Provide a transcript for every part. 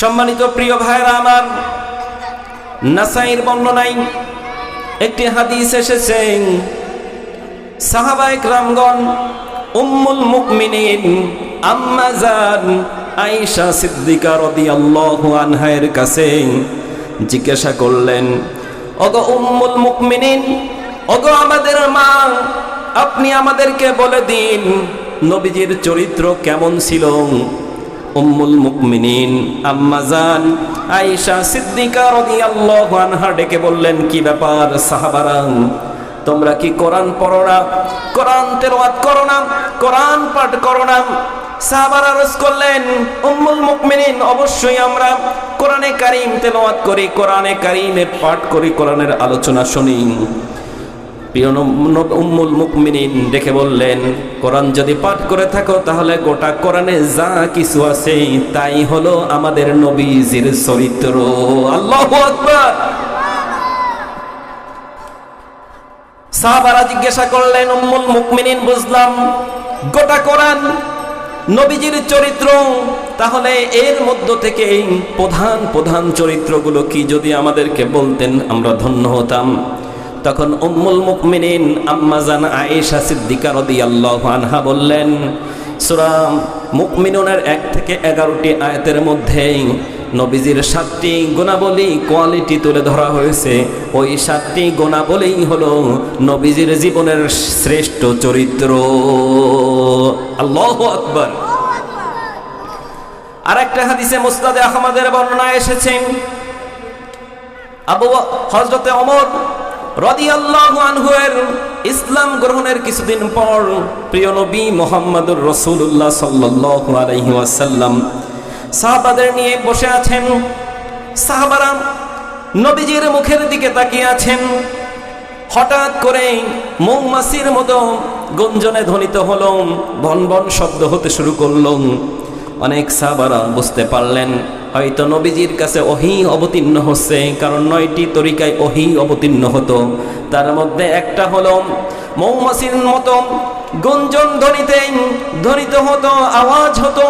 সম্মানিত প্রিয় ভাইরা আমার, নাসাইর বর্ণনায় একটি হাদিস এসেছে সাহাবায়ে রামগণ উম্মুল মুকমিনিন আম্মা জান আয়েশা সিদ্দিকা রাদিয়াল্লাহু আনহার কাছে জিজ্ঞাসা করলেন, ওগো উম্মুল মুকমিনিন ওগো আমাদের মা, আপনি আমাদেরকে বলে দিন, নবীজির চরিত্র কেমন ছিল? উম্মুল আম্মাজান আয়েশা ডেকে বললেন, কি ব্যাপার তোমরা কি তেলাওয়াত করো না? পাঠ করো না? করলেন, উম্মুল অবশ্যই আমরা কোরআনে কারীম তেলাওয়াত করি, কোরআনে কারীমে পাঠ করি, কোরআনের আলোচনা শুনি। উম্মুল মুকমিনিন দেখে বললেন, কোরআন যদি পাঠ করে থাকো তাহলে গোটা কোরআনে যা কিছু আছে তাই হলো আমাদের নবীজির চরিত্র। আল্লাহ সাহাবারা জিজ্ঞাসা করলেন, উম্মুল মুকমিনিন, বুঝলাম গোটা কোরআন নবীজির চরিত্র, তাহলে এর মধ্য থেকে প্রধান প্রধান চরিত্রগুলো কি যদি আমাদেরকে বলতেন, আমরা ধন্য হতাম। তখন উম্মুল মুকমিনিন আম্মাজান আয়েশা সিদ্দিকা রাদিয়াল্লাহু আনহা বললেন, সূরা মুকমিনুনের এক থেকে এগারোটি আয়াতের মধ্যে নবীজির সাতটি গুণাবলী কোয়ালিটি তুলে ধরা হয়েছে। ওই সাতটি গুণাবলীই হলো নবীজির জীবনের শ্রেষ্ঠ চরিত্র। আল্লাহু আকবার। আর একটা হাদিসে মুস্তাদে আহমদের বর্ণনা এসেছেন আবু হজরতে অমর ইসলাম গ্রহণের কিছুদিন পর প্রিয় নবী মোহাম্মদুর রসুল্লাহ ওয়াসাল্লাম সাহাবাদের নিয়ে বসে আছেন। সাহাবারা নবীজির মুখের দিকে তাকিয়ে আছেন। হঠাৎ করে মৌমাছির মতো গঞ্জনে ধ্বনিত হলো বন বন শব্দ হতে শুরু করল। অনেক সাহাবারা বুঝতে পারলেন হয়তো নবীজির কাছে অহি অবতীর্ণ হচ্ছে, কারণ নয়টি তরিকায় অহি অবতীর্ণ হতো। তার মধ্যে একটা হলো, মৌমাছির মতো গুঞ্জন ধ্বনিতে ধ্বনিত হতো, আওয়াজ হতো,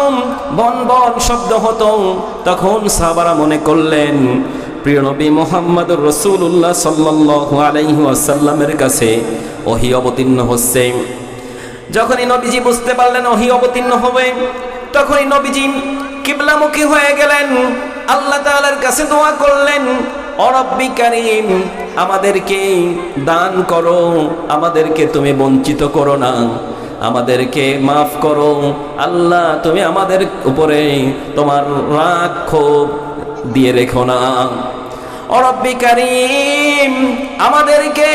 বন বন শব্দ হতো। তখন সাবারা মনে করলেন, প্রিয় নবী মোহাম্মদুর রসুল্লাহ সাল্লাল্লাহু আলাইহি ওয়াসাল্লামের কাছে অহি অবতীর্ণ হচ্ছে। যখনই নবীজি বুঝতে পারলেন অহি অবতীর্ণ হবে, তখনই নবীজি কিবলামুখী হয়ে গেলেন। আল্লাহ তাআলার কাছে দোয়া করলেন অরব্বি কারীম, আমাদেরকে দান করো, আমাদেরকে তুমি বঞ্চিত করো না, আমাদেরকে মাফ করো। আল্লাহ, তুমি আমাদের উপরে তোমার রাগ, ক্ষোভ দিয়ে রেখো না। অরব্বি কারীম, আমাদেরকে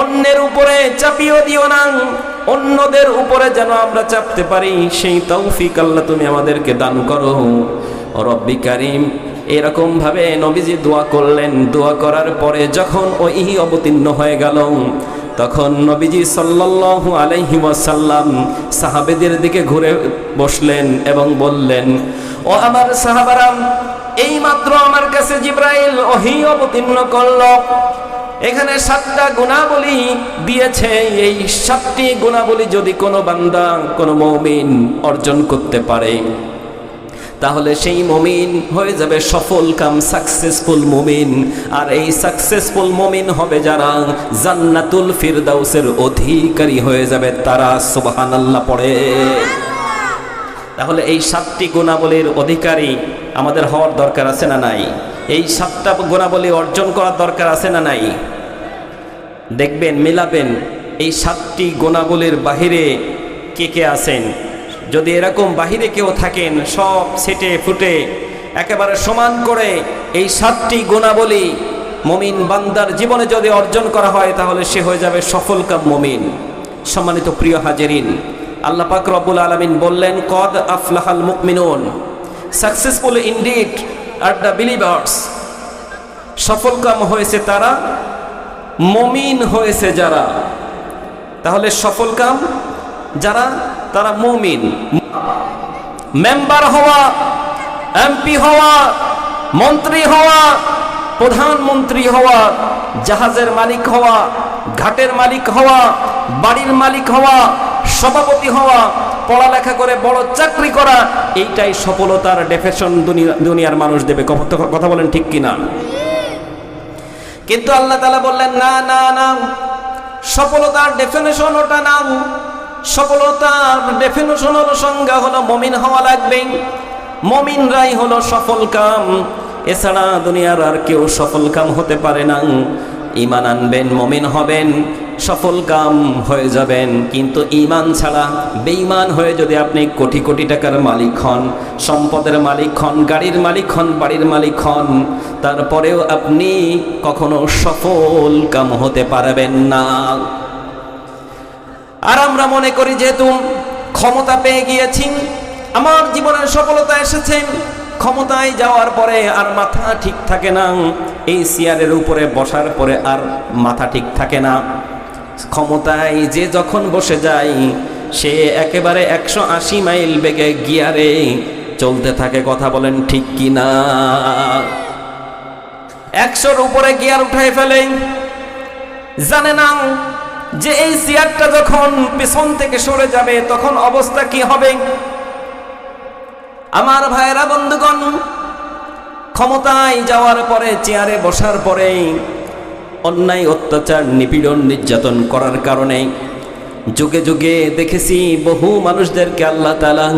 অন্যের উপরে চাপিয়ে দিও না। অন্যদের উপরে যেন আমরা চাপতে পারি, সেই তৌফিক আল্লাহ তুমি আমাদেরকে দান করো। রব্বি কারিম এরকম ভাবে নবীজি দোয়া করলেন। দোয়া করার পরে যখন ওই অবতীর্ণ হয়ে গেল, তখন নবীজি সাল্লাল্লাহু আলাইহি ওয়াসাল্লাম সাহাবেদের দিকে ঘুরে বসলেন এবং বললেন, ও আমার সাহাবারাম এই মাত্র আমার কাছে জিব্রাইল ওহি অবতীর্ণ করল। এখানে সাতটা গুণাবলী দিয়েছে। এই সাতটি গুণাবলী যদি কোনো বান্দা, কোনো মমিন অর্জন করতে পারে, তাহলে সেই মমিন হয়ে যাবে সফল কাম সাকসেসফুল মমিন। আর এই সাকসেসফুল মমিন হবে যারা জান্নাতুল ফিরদাউসের অধিকারী হয়ে যাবে তারা, সুবহানাল্লাহ, পড়ে। তাহলে এই সাতটি গুণাবলীর অধিকারী আমাদের হওয়ার দরকার আছে না নাই? এই সাতটা গুণাবলী অর্জন করার দরকার আছে না নাই? দেখবেন, মেলাবেন এই সাতটি গুণাবলীর বাহিরে কে কে আছেন। যদি এরকম বাহিরে কেউ থাকেন, সব সেটে ফুটে একেবারে সমান করে এই সাতটি গুণাবলী মমিন বান্দার জীবনে যদি অর্জন করা হয়, তাহলে সে হয়ে যাবে সফল সফলকাম মমিন। সম্মানিত প্রিয় হাজেরিন, আল্লাহ পাক রব্বুল আলমিন বললেন, কদ আফলাহাল মুকমিনুন successful indeed are the believers সফলকাম হয়েছে তারা মমিন হয়েছে যারা। তাহলে সফল কাম? যারা? তারা মমিন। মেম্বার হওয়া, এমপি হওয়া, মন্ত্রী হওয়া, প্রধানমন্ত্রী হওয়া, জাহাজের মালিক হওয়া, ঘাটের মালিক হওয়া, বাড়ির মালিক হওয়া, সভাপতি হওয়া, পড়ালেখা করে বড় চাকরি করা, এইটাই সফলতার ডেফেশন দুনিয়ার মানুষ দেবে। কথা- বলেন ঠিক কিনা? কিন্তু আল্লাহ তালা বললেন, না না না। সফলতার ডেফিনেশন ওটা না। সফলতার ডেফিনেশন হলো সংজ্ঞা হলো মমিন হওয়া লাগবে। মমিনরাই হলো সফল কাম। এছাড়া দুনিয়ার আর কেউ সফল কাম হতে পারে না। ইমান আনবেন, মমিন হবেন। সফল কাম হয়ে যাবেন। কিন্তু ইমান ছাড়া বেঈমান হয়ে যদি আপনি কোটি কোটি টাকার মালিক হন, সম্পদের মালিক হন, গাড়ির মালিক হন, বাড়ির মালিক হন, তারপরেও আপনি কখনো সফল কাম হতে পারবেন না। আর আমরা মনে করি যেহেতু ক্ষমতা পেয়ে গিয়েছি, আমার জীবনের সফলতা এসেছে, ক্ষমতায় যাওয়ার পরে আর মাথা ঠিক থাকে না, এই চেয়ারের উপরে বসার পরে আর মাথা ঠিক থাকে না। ক্ষমতায় যে যখন বসে যায়, সে একেবারে একশো আশি মাইল বেগে গিয়ারে চলতে থাকে, কথা বলেন ঠিক কি না একশোর উপরে গিয়ার উঠাই ফেলে। জানে না যে এই চেয়ারটা যখন পেছন থেকে সরে যাবে, তখন অবস্থা কি হবে? আমার ভাইয়েরা, বন্ধুগণ, ক্ষমতায় যাওয়ার পরে, চেয়ারে বসার পরে অন্যায়, অত্যাচার, নিপীড়ন, নির্যাতন করার কারণে যুগে যুগে দেখেছি বহু মানুষদেরকে আল্লাহ তালা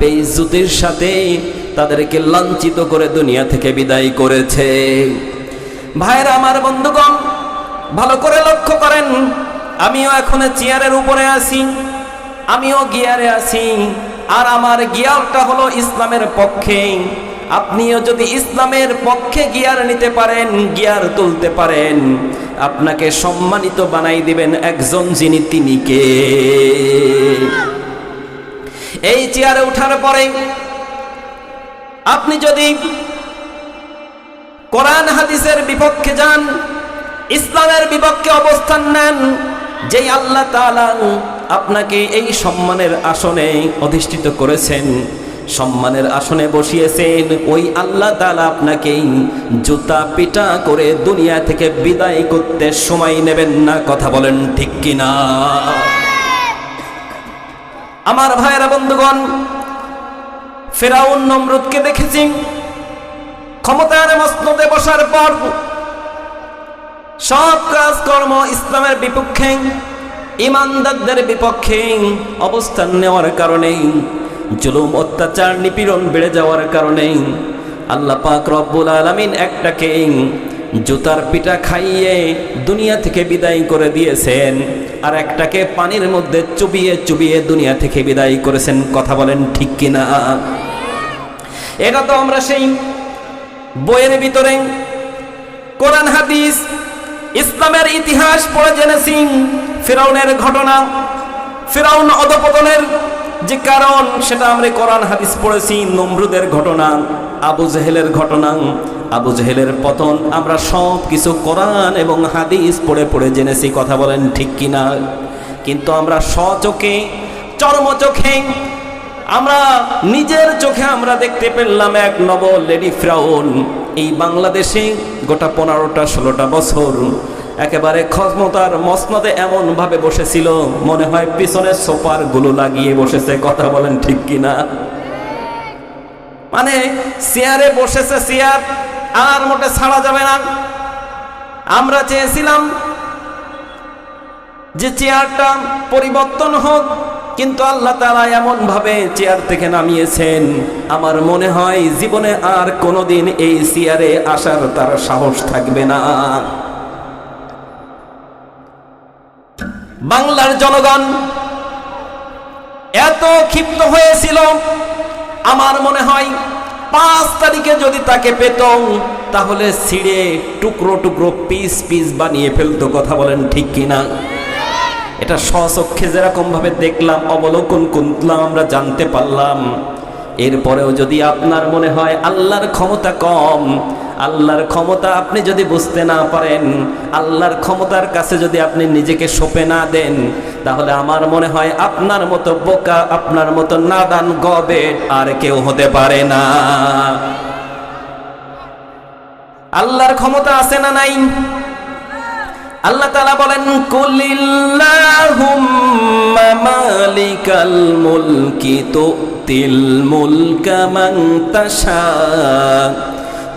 বেইজ্জুতির সাথে তাদেরকে লাঞ্ছিত করে দুনিয়া থেকে বিদায় করেছে। ভাইরা আমার বন্ধুগণ, ভালো করে লক্ষ্য করেন, আমিও এখন চেয়ারের উপরে আছি, আমিও গিয়ারে আছি, আর আমার গিয়ারটা হলো ইসলামের পক্ষে। আপনিও যদি ইসলামের পক্ষে গিয়ার নিতে পারেন, গিয়ার তুলতে পারেন, আপনাকে সম্মানিত বানাই দিবেন একজন যিনি তিনি কে? এই চেয়ারে ওঠার পরে আপনি যদি কোরআন হাদিসের বিপক্ষে যান, ইসলামের বিপক্ষে অবস্থান নেন, যেই আল্লাহ তাআলা আপনাকে এই সম্মানের আসনে অধিষ্ঠিত করেছেন সম্মানের আসনে বসিয়েছেন। ওই আল্লাহ তাআলা আপনাকে জুতা পিটা করে দুনিয়া থেকে বিদায় করতে সময় নেবেন না, কথা বলেন ঠিক কিনা? আমার ভাইয়েরা, বন্ধুগণ, ফেরাউন নমরুদকে দেখেছি। ক্ষমতার মসনদে বসার পর সব কাজকর্ম ইসলামের বিপক্ষে, ইমানদারদের বিপক্ষে অবস্থান নেওয়ার কারণে জুলুম, অত্যাচার, নিপীড়ন বেড়ে যাওয়ার কারণে আল্লাহ পাক রব্বুল আলামিন একটাকে জুতার পিঠা খাইয়ে দুনিয়া থেকে বিদায় করে দিয়েছেন আর একটাকে পানির মধ্যে চুবিয়ে চুবিয়ে দুনিয়া থেকে বিদায় করেছেন। কথা বলেন ঠিক কিনা? এটা তো আমরা সেই বইয়ের ভিতরে কোরআন, হাদিস, ইসলামের ইতিহাস পড়ে জেনেছি। ফেরাউনের ঘটনা, ফেরাউন অধপতনের যে কারণ সেটা আমরা কোরআন, হাদিস পড়েছি, নমরুদের ঘটনা, আবু জেহেলের ঘটনা, আবু জেহেলের পতন, আমরা সব কিছু কোরআন এবং হাদিস পড়ে পড়ে জেনেছি, কথা বলেন ঠিক কিনা? কিন্তু আমরা স্বচোখে চর্ম চোখে আমরা নিজের চোখে আমরা দেখতে পেলাম এক নব লেডি ফ্রাউন। এই বাংলাদেশে গোটা পনেরোটা, ষোলোটা বছর একেবারে ক্ষমতার মসনদে এমন ভাবে বসেছিল, মনে হয় পিছনে সোপারগুলো লাগিয়ে বসেছে, কথা বলেন ঠিক কিনা? মানে চেয়ারে বসেছে চেয়ার, আর মোটে ছাড়া যাবে না। আমরা চেয়েছিলাম যে চেয়ারটা পরিবর্তন হোক, কিন্তু আল্লাহ তালা এমন ভাবে চেয়ার থেকে নামিয়েছেন। আমার মনে হয় জীবনে আর কোনোদিন এই চেয়ারে আসার তার সাহস থাকবে না। বাংলার জনগণ এত ক্ষিপ্ত হয়েছিল, আমার মনে হয় পাঁচ তারিখে যদি তাকে পেত তাহলে ছিঁড়ে টুকরো টুকরো পিস পিস বানিয়ে ফেলতো, কথা বলেন ঠিক কিনা? এটা স্বচক্ষে যেরকম ভাবে দেখলাম, অবলোকন করলাম, আমরা জানতে পারলাম। এরপরেও যদি আপনার মনে হয় আল্লাহর ক্ষমতা কম আল্লাহর ক্ষমতা আপনি যদি বুঝতে না পারেন, আল্লাহর ক্ষমতার কাছে যদি আপনি নিজেকে সঁপে না দেন, তাহলে আমার মনে হয় আপনার মতো বোকা, আপনার মতো নাদান গবে আর কেউ হতে পারে না। আল্লাহর ক্ষমতা আছে না নাই? আল্লাহ তাআলা বলেন, কুলিল্লাহুম্মা মালিকাল মুলকি তুতিল মুলকা মান তাশা।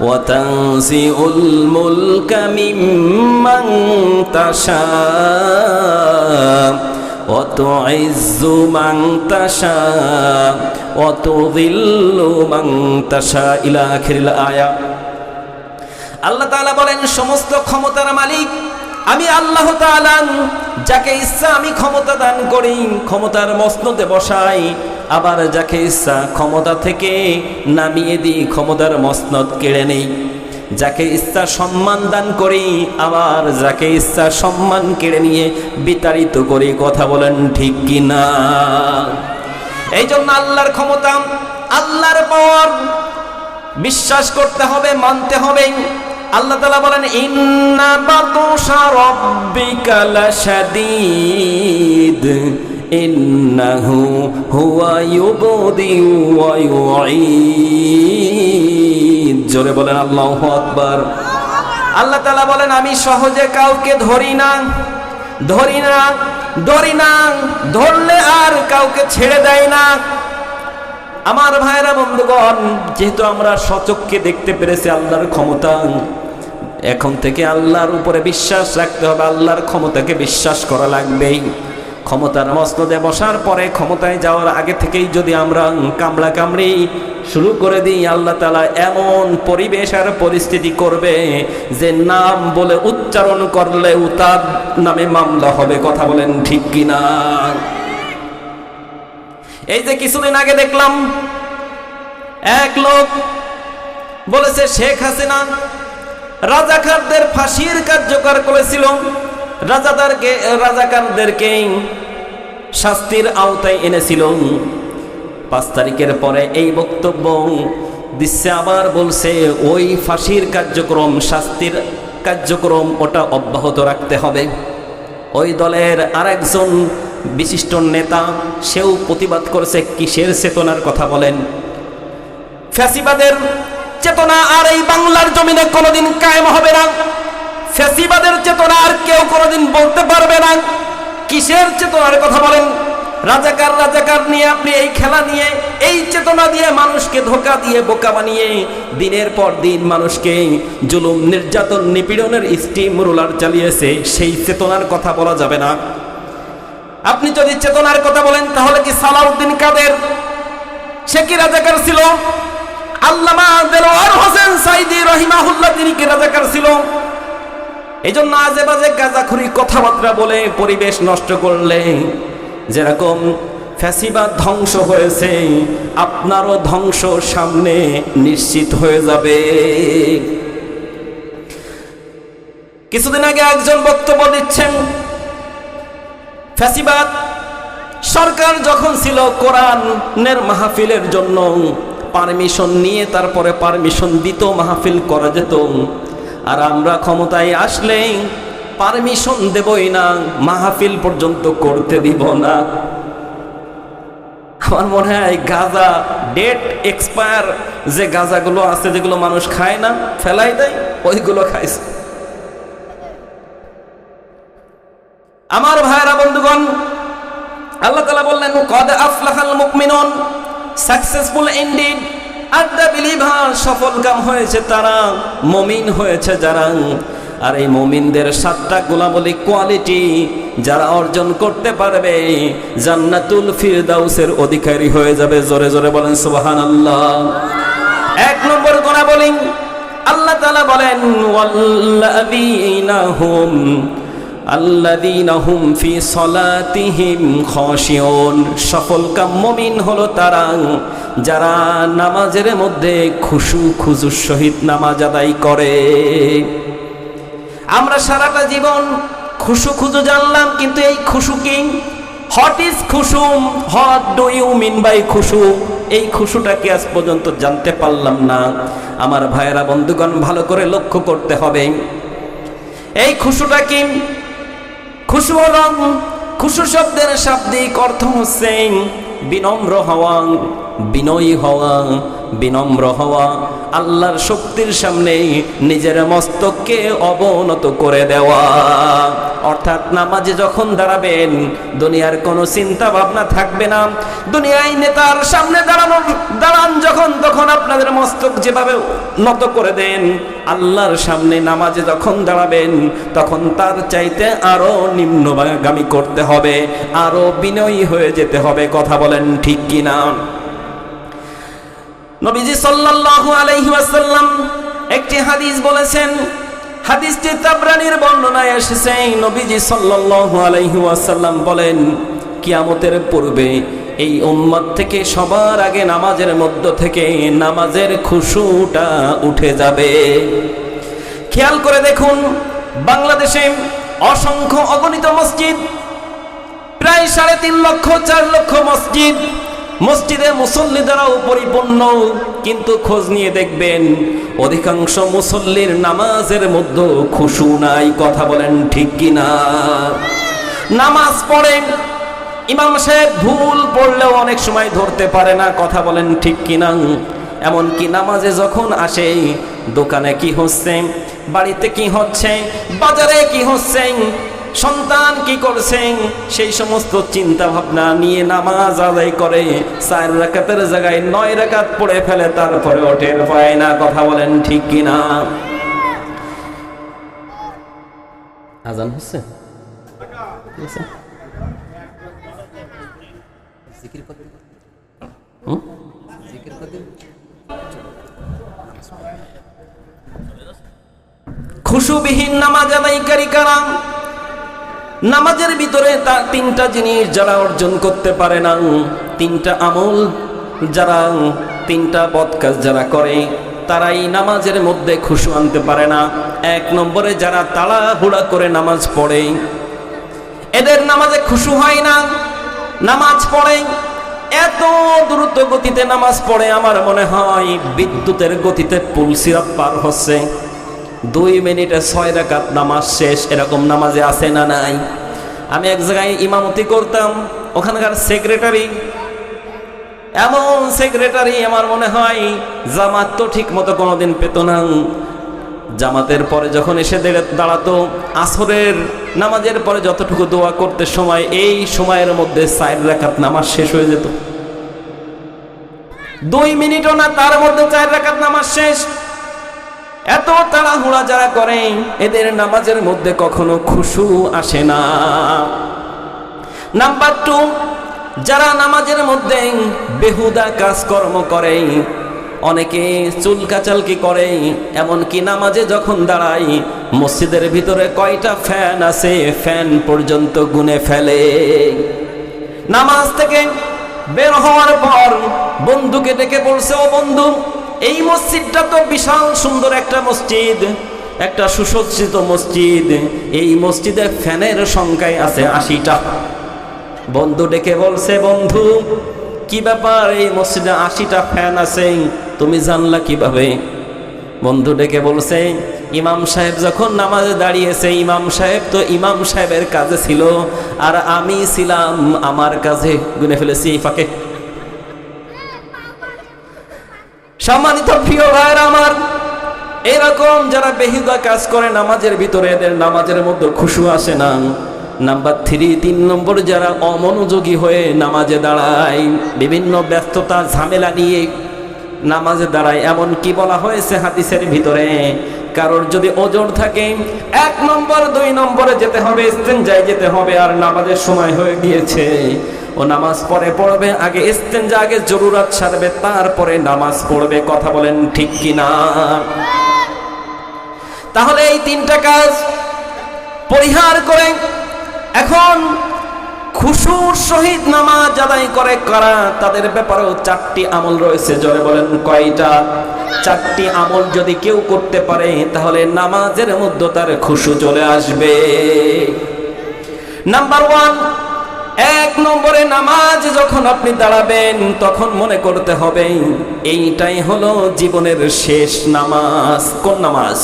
وتنزع الملك ممن تشاء وتعز من تشاء وتذل من تشاء إلى آخر الآية আল্লাহ তাআলা বলেন সমস্ত ক্ষমতার মালিক আমি আল্লাহ তাআলা যাকে ইচ্ছা আমি ক্ষমতা দান করি ক্ষমতার মসনদে বসাই আবার যাকে ইচ্ছা ক্ষমতা থেকে নামিয়ে দিই, ক্ষমতার মসনদ কেড়ে নেই। যাকে ইচ্ছা সম্মান দান করি, আবার যাকে ইচ্ছা সম্মান কেড়ে নিয়ে বিতাড়িত করি কথা বলেন ঠিক কি না এই জন্য আল্লাহর ক্ষমতা, আল্লাহর পর বিশ্বাস করতে হবে, মানতে হবে। আল্লাহ তালা বলেন, ইন্না বাতুশা রাব্বিকা লাশাদীদ। ইন্নাহু হুয়া ইউবদি ওয়া জোরে বলেন আল্লাহু আকবার। আল্লাহ তাআলা বলেন, আমি সহজে কাউকে ধরি না ধরি না ধরি না, ধরলে আর কাউকে ছেড়ে দেয় না। আমার ভাইরা বন্ধুগণ, যেহেতু আমরা সচক্ষে দেখতে পেরেছি আল্লাহর ক্ষমতা, এখন থেকে আল্লাহর উপরে বিশ্বাস রাখতে হবে, আল্লাহর ক্ষমতাকে বিশ্বাস করা লাগবেই। ক্ষমতার মসনদে বসার পরে ক্ষমতায় যাওয়ার আগে থেকেই যদি আমরা কামড়া কামড়ি, শুরু করে দিই, আল্লাহ তালা এমন পরিবেশ আর পরিস্থিতি করবে যে নাম বলে উচ্চারণ করলে উতার নামে মামলা হবে। কথা বলেন ঠিক কিনা? এই যে কিছুদিন আগে দেখলাম, এক লোক বলেছে, শেখ হাসিনা রাজাকারদের ফাঁসির কার্যকর করেছিল। রাজাদারকে রাজাকারদেরকে শাস্তির আওতায় এনেছিল। পাঁচ তারিখের পরে এই বক্তব্য দিচ্ছে আবার, বলছে ওই ফাঁসির কার্যক্রম, শাস্তির কার্যক্রম ওটা অব্যাহত রাখতে হবে। ওই দলের আরেকজন বিশিষ্ট নেতা, সেও প্রতিবাদ করেছে, কিসের চেতনার কথা বলেন? ফ্যাসিবাদের চেতনা আর এই বাংলার জমিনে কোনোদিন কায়েম হবে না। ফ্যাসিবাদের চেতনা আর কেউ কোনোদিন বলতে পারবে না। কিসের চেতনার কথা বলেন? রাজাকার রাজাকার নিয়ে আপনি এই খেলা নিয়ে, এই চেতনা দিয়ে মানুষকে ধোকা দিয়ে বোকা বানিয়ে, দিনের পর দিন মানুষকে জুলুম, নির্যাতন, নিপীড়নের স্টিম রোলার চালিয়েছে, সেই চেতনার কথা বলা যাবে না। আপনি যদি চেতনার কথা বলেন, তাহলে কি সালাউদ্দিন কাদের? সে কি রাজাকার ছিল? আল্লামা দেলোয়ার হোসেন সাইদি রহিমাহুল্লাহ, তিনি কি রাজাকার ছিল? এই জন্য আজে বাজে গাঁজাখুরি কথাবার্তা বলে পরিবেশ নষ্ট করলে যেরকম ফ্যাসিবাদ ধ্বংস হয়েছে, আপনারও ধ্বংস সামনে নিশ্চিত হয়ে যাবে। কিছুদিন আগে একজন বক্তব্য দিচ্ছেন, ফ্যাসিবাদ সরকার যখন ছিল কোরআনের মাহফিলের জন্য পারমিশন নিয়ে তারপরে পারমিশন দিত মাহফিল করা যেত আর আমরা ক্ষমতায় আসলে পারমিশন দেবই না, মাহফিল পর্যন্ত করতে দিব না। আমার মনে হয় গাজা ডেট এক্সপায়ার যে গাজাগুলো আছে, যেগুলো মানুষ খায় না, ফেলাই দেয়, ওইগুলো খাইছে। আমার ভাইরা বন্ধুগণ, আল্লাহ তালা বললেন, কদ আফলাহাল মুকমিনুন successful indeed are the believer সফল কাম হয়েছে তারা, মমিন হয়েছে যারা। আর এই মমিনদের সাতটা গোলাবলী কোয়ালিটি যারা অর্জন করতে পারবে, জান্নাতুল ফিরদাউসের অধিকারী হয়ে যাবে। জোরে জোরে বলেন সুবাহান আল্লাহ এক নম্বর গুণাবলী, আল্লাহ তালা বলেন ওয়াল্লাযীনা হুম আল্লাযীনা হুম ফি সলাতিহিম খাশিউন। সফল কাম মুমিন হলো তারা, যারা নামাজের মধ্যে খুশু খুজুর সহিত নামাজ আদায় করে। আমরা সারাটা জীবন খুশু খুজু জানলাম, কিন্তু এই খুশু কি? Hot is খুশুম what do you mean by খুশু? এই খুশুটাকে আজ পর্যন্ত জানতে পারলাম না। আমার ভাইয়েরা, বন্ধুগণ, ভালো করে লক্ষ্য করতে হবে। এই খুশুটা কি? খুশু হল খুশু শব্দের শাব্দিক অর্থ হচ্ছে বিনম্র হওয়া। বিনয়ী হওয়া, বিনম্র হওয়া, আল্লাহর শক্তির সামনে নিজের মস্তককে অবনত করে দেওয়া। অর্থাৎ নামাজে যখন দাঁড়াবেন, দুনিয়ার কোনো চিন্তা ভাবনা থাকবে না। দুনিয়ায় নেতার সামনে দাঁড়ানোর, দাঁড়ান যখন, তখন আপনাদের মস্তক যেভাবে নত করে দেন, আল্লাহর সামনে নামাজে যখন দাঁড়াবেন, তখন তার চাইতে আরও নিম্নগামী করতে হবে, আরও বিনয়ী হয়ে যেতে হবে। কথা বলেন ঠিক কিনা? নবীজি সাল্লাল্লাহু আলাইহি ওয়াসাল্লাম একটি হাদিস বলেছেন, হাদিসটি তাবরানির বর্ণনায় এসেছে। নবীজি সাল্লাল্লাহু আলাইহি ওয়াসাল্লাম বলেন, কিয়ামতের পূর্বে এই উম্মত থেকে সবার আগে নামাজের মধ্য থেকে নামাজের খুশুটা উঠে যাবে। খেয়াল করে দেখুন, বাংলাদেশে অসংখ্য অগণিত মসজিদ, প্রায় সাড়ে তিন লক্ষ, চার লক্ষ মসজিদ মসজিদে মুসল্লি দ্বারাও পরিপূর্ণ, কিন্তু খোঁজ নিয়ে দেখবেন অধিকাংশ মুসল্লির নামাজের মধ্যে খুশু নাই, কথা বলেন ঠিক কিনা? নামাজ পড়েন, ইমাম সাহেব ভুল পড়লেও অনেক সময় ধরতে পারে না, কথা বলেন ঠিক কিনা? এমনকি নামাজে যখন আসে, দোকানে কি হচ্ছে, বাড়িতে কি হচ্ছে, বাজারে কি হচ্ছে সন্তান কি করছেন? সেই সমস্ত চিন্তা ভাবনা নিয়ে নামাজ আদায় করে চার রাকাতের জায়গায় নয় রাকাত পড়ে ফেলে, তারপরে ওঠের পায় না কথা বলেন ঠিক কিনা? আজান হচ্ছে? খুশুবিহীন নামাজ আদায়কারী কারা? নামাজের ভিতরে তার তিনটা জিনিস যারা অর্জন করতে পারে না, তিনটা আমল যারা, তিনটা বদকাজ যারা করে তারা এই নামাজের মধ্যে খুশু আনতে পারে না। এক নম্বরে যারা তাড়াহুড়া করে নামাজ পড়ে, এদের নামাজে খুশু হয় না, নামাজ পড়ে। এত দ্রুত গতিতে নামাজ পড়ে, আমার মনে হয় বিদ্যুতের গতিতে পুল সিরাপ পার হচ্ছে। দুই মিনিটে ছয় রাকাত নামাজ শেষ, এরকম নামাজে আছে না নাই? আমি এক জায়গায় ইমামতি করতাম, ওখানকার সেক্রেটারি, এমন সেক্রেটারি আমার মনে হয় জামাত তো ঠিক মতো কোনোদিন পেত না। জামাতের পরে যখন এসে দাঁড়াতো, আসরের নামাজের পরে যতটুকু দোয়া করতে সময়, এই সময়ের মধ্যে চার রাকাত নামাজ শেষ হয়ে যেত। দুই মিনিটও না, তার মধ্যে চার রাকাত নামাজ শেষ। এত তাড়াহুড়া যারা করে, এদের নামাজের মধ্যে কখনো খুশু আসে না। নাম্বার টু যারা নামাজের মধ্যে বেহুদা কাজকর্ম করে, অনেকে চুলকাচালকি করে, এমনকি নামাজে যখন দাঁড়াই মসজিদের ভিতরে কয়টা ফ্যান আছে, ফ্যান পর্যন্ত গুনে ফেলে। নামাজ থেকে বের হওয়ার পর বন্ধুকে ডেকে বলছে, ও বন্ধু এই মসজিদটা তো বিশাল সুন্দর একটা মসজিদ, একটা সুসজ্জিত মসজিদ। এই মসজিদে ফ্যানের সংখ্যায় আছে আশিটা। বন্ধু ডেকে বলছে, বন্ধু, কি ব্যাপার? এই মসজিদে আশিটা ফ্যান আছে, তুমি জানলা কীভাবে? বন্ধু ডেকে বলছে, ইমাম সাহেব যখন নামাজে দাঁড়িয়েছে, ইমাম সাহেব তো ইমাম সাহেবের কাজে ছিল, আর আমি ছিলাম আমার কাজে। গুনে ফেলেছি ফাঁকে। সম্মানিত প্রিয় ভাইয়ের আমার, এরকম যারা বেহুদা কাজ করে নামাজের ভিতরে, এদের নামাজের মধ্যে খুশু আসে না। নাম্বার থ্রি তিন নম্বর, যারা অমনোযোগী হয়ে নামাজে দাঁড়ায়, বিভিন্ন ব্যস্ততা, ঝামেলা নিয়ে নামাজে দাঁড়ায়, এমন কি বলা হয়েছে হাদিসের ভিতরে? কারোর যদি ওজন থাকে, এক নম্বর, দুই নম্বরে যেতে হবে ইস্তেঞ্জায় যেতে হবে, আর নামাজের সময় হয়ে গিয়েছে। ও নামাজ পড়ে পড়বে, আগে ইস্তেঞ্জা আগে জরুরাত সারবে, তারপরে নামাজ পড়বে, কথা বলেন ঠিক কিনা? তাহলে এই তিনটা কাজ পরিহার করে এখন খুশুর সহিত নামাজ আদায় করে করা? তাদের ব্যাপারেও চারটি আমল রয়েছে, জোরে বলেন কয়টা? চারটি আমল যদি কেউ করতে পারে, তাহলে নামাজের মধ্যে তার খুশু চলে আসবে। নাম্বার ওয়ান এক নম্বরে নামাজ যখন আপনি দাঁড়াবেন, তখন মনে করতে হবে, এইটাই হলো জীবনের শেষ নামাজ। কোন নামাজ?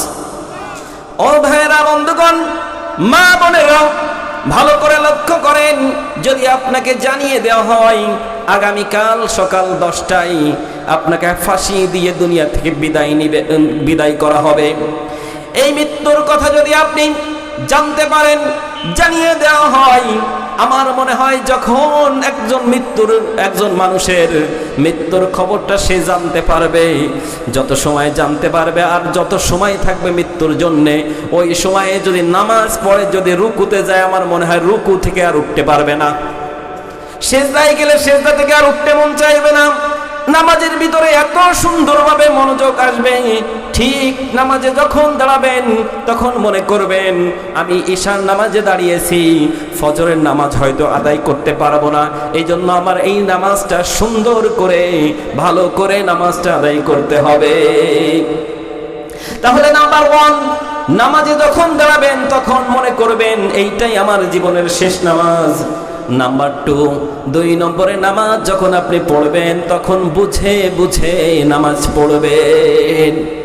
ও ভাইয়েরা, বন্ধুগণ, মা বোনেরা, ভালো করে লক্ষ্য করেন, যদি আপনাকে জানিয়ে দেওয়া হয়, আগামীকাল সকাল দশটায় আপনাকে ফাঁসি দিয়ে দুনিয়া থেকে বিদায় নিবে বিদায় করা হবে। এই মৃত্যুর কথা যদি আপনি জানতে পারেন, জানিয়ে দেওয়া হয় আমার মনে হয় যখন একজন মৃত্যুর, একজন মানুষের মৃত্যুর খবরটা সে জানতে পারবে, যত সময় জানতে পারবে আর যত সময় থাকবে মৃত্যুর জন্যে, ওই সময়ে যদি নামাজ পড়ে, যদি রুকুতে যায়, আমার মনে হয় রুকু থেকে আর উঠতে পারবে না। শেষদায় গেলে শেষদা থেকে আর উঠতে মন চাইবে না। নামাজের ভিতরে এত সুন্দরভাবে মনোযোগ আসবে। ঠিক নামাজে যখন দাঁড়াবেন, তখন মনে করবেন, আমি ঈশান নামাজে দাঁড়িয়েছি, ফজরের নামাজ হয়তো আদায় করতে পারব না। এই জন্য আমার এই নামাজটা সুন্দর করে, ভালো করে নামাজটা আদায় করতে হবে। তাহলে নাম্বার ওয়ান নামাজে যখন দাঁড়াবেন, তখন মনে করবেন, এইটাই আমার জীবনের শেষ নামাজ। নাম্বার টু দুই নম্বরে নামাজ যখন আপনি পড়বেন তখন বুঝে বুঝে নামাজ পড়বেন।